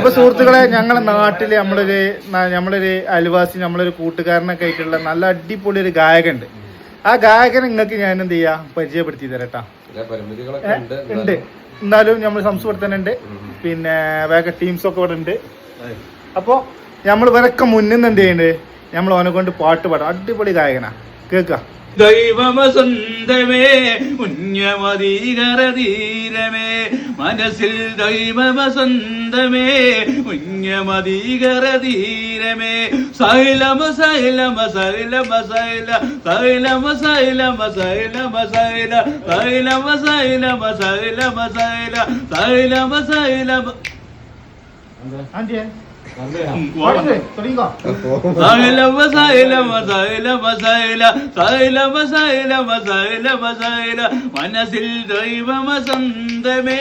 അപ്പൊ സുഹൃത്തുക്കളെ ഞങ്ങളെ നാട്ടിൽ നമ്മളൊരു നമ്മളൊരു അയൽവാസി നമ്മളൊരു കൂട്ടുകാരനൊക്കെ ആയിട്ടുള്ള നല്ല അടിപൊളി ഒരു ഗായകനുണ്ട്. ആ ഗായകൻ നിങ്ങൾക്ക് ഞാൻ എന്ത് ചെയ്യാ? പരിചയപ്പെടുത്തി തരട്ടാ. ഉണ്ട് എന്നാലും. നമ്മൾ സംസ്കൃതനുണ്ട് പിന്നെ വേറെ ടീംസ് ഒക്കെ ഇവിടെ ഉണ്ട്. അപ്പോ നമ്മൾ ഇവരൊക്കെ മുന്നിൽ നിന്ന് എന്ത് ചെയ്യുന്നുണ്ട് നമ്മൾ ഓനെ കൊണ്ട് പാട്ട് പാടാം. അടിപൊളി ഗായകനാ. കേക്ക ദൈവമസന്തമേ ഉഞ്ഞമതീകരതീരമേ മനസ്സിൽ ദൈവമസന്തമേ ഉഞ്ഞമതീകരതീരമേ സൈലമ സൈലമ സൈലമ സൈല സൈലമ സൈലമ സൈലമ സൈല സൈലമ സൈലമ സൈലമ സൈല സൈലമ സൈലമ. ആന്റിയെ പാടില്ലേ? തുടങ്ങിക്കോ. സൈലമ സൈലമ സൈലമ സൈല സൈലമ സൈലമ സൈലമ സൈല മനസ്സിൽ ദൈവമസന്തമേ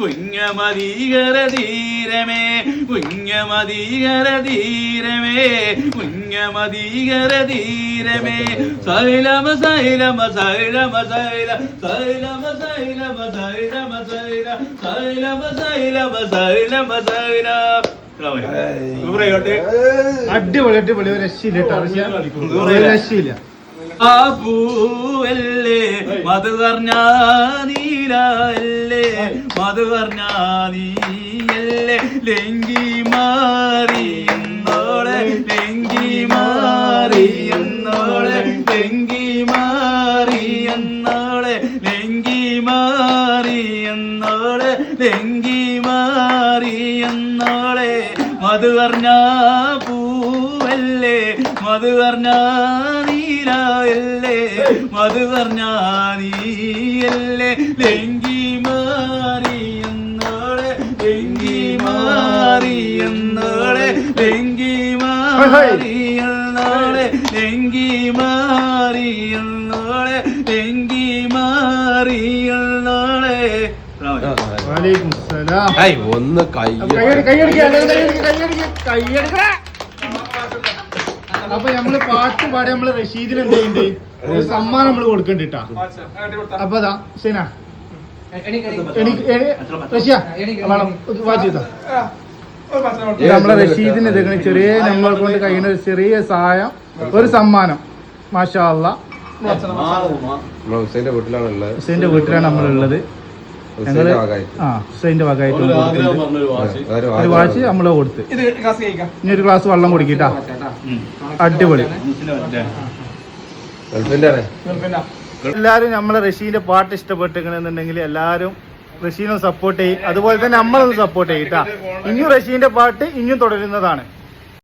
കുഞ്ഞമതീകരതീരമേ കുഞ്ഞമതീകരതീരമേ കുഞ്ഞമതീകരതീരമേ സൈലമ സൈലമ സൈലമ സൈല സൈലമ സൈലമ സൈലമ സൈല സൈലമ സൈലമ സൈലമ സൈല. അടിപൊളി അടിപൊളി. ഒരു രക്ഷയില്ല കേട്ടോ. ഒരു രക്ഷയില്ല. ആ പൂവല്ലേ മധു പറഞ്ഞ നീലല്ലേ? മധു പറഞ്ഞ നീയല്ലേ? ലെങ്കി മാറി എന്നോളെ ലെങ്കി മാറി എന്നോളെ ലെങ്കി മാറി എന്നോളെ എന്നോളെ മാറിയെന്നോളെ മാറി എന്നോളെ മധു പറഞ്ഞ പൂവല്ലേ മധു പറഞ്ഞ നീലല്ലേ മധു പറഞ്ഞ നീയല്ലേ തെങ്കി മാറി എന്നോളെ മാറിയെന്നോളെ മാറി എന്നോളെ തെങ്കി മാറി ഐ, ഒന്ന് കൈ അപ്പൊ നമ്മൾ പാട്ട് പാടി നമ്മൾ റഷീദിന് എന്ത് ചെയ്യുന്നുണ്ട് ഒരു സമ്മാനം നമ്മൾ കൊടുക്കണ്ടിട്ടാ. അപ്പൊ അതാ സീന റഷ്യ വേണം വാച്ച് ചെയ്താ. ഇത് നമ്മളെ റഷീദിന് ഇതൊക്കെ ചെറിയ നമ്മൾ കൊണ്ട് കഴിയുന്ന ഒരു ചെറിയ സഹായം ഒരു സമ്മാനം. മാഷാ അല്ലാ ഹുസൈന്റെ വീട്ടിലാണ് ഉള്ളത് ഹുസൈന്റെ വീട്ടിലാണ് നമ്മളുള്ളത്. ഭാഗമായിട്ട്. ആ ഹുസൈന്റെ ഭാഗമായിട്ട് ഒരു വാച്ച് നമ്മൾ കൊടുത്ത്. ഇനി ഒരു ഗ്ലാസ് വെള്ളം കുടിക്കട്ടാ. അടിപൊളി. എല്ലാരും നമ്മളെ റഷീന്റെ പാട്ട് ഇഷ്ടപ്പെട്ടിരിക്കണമെന്നുണ്ടെങ്കിൽ എല്ലാരും റഷീനെ സപ്പോർട്ട് ചെയ്യും. അതുപോലെ തന്നെ നമ്മളൊന്ന് സപ്പോർട്ട് ചെയ്യും ട്ടാ. ഇനിയും റഷീന്റെ പാട്ട് ഇനിയും തുടരുന്നതാണ്.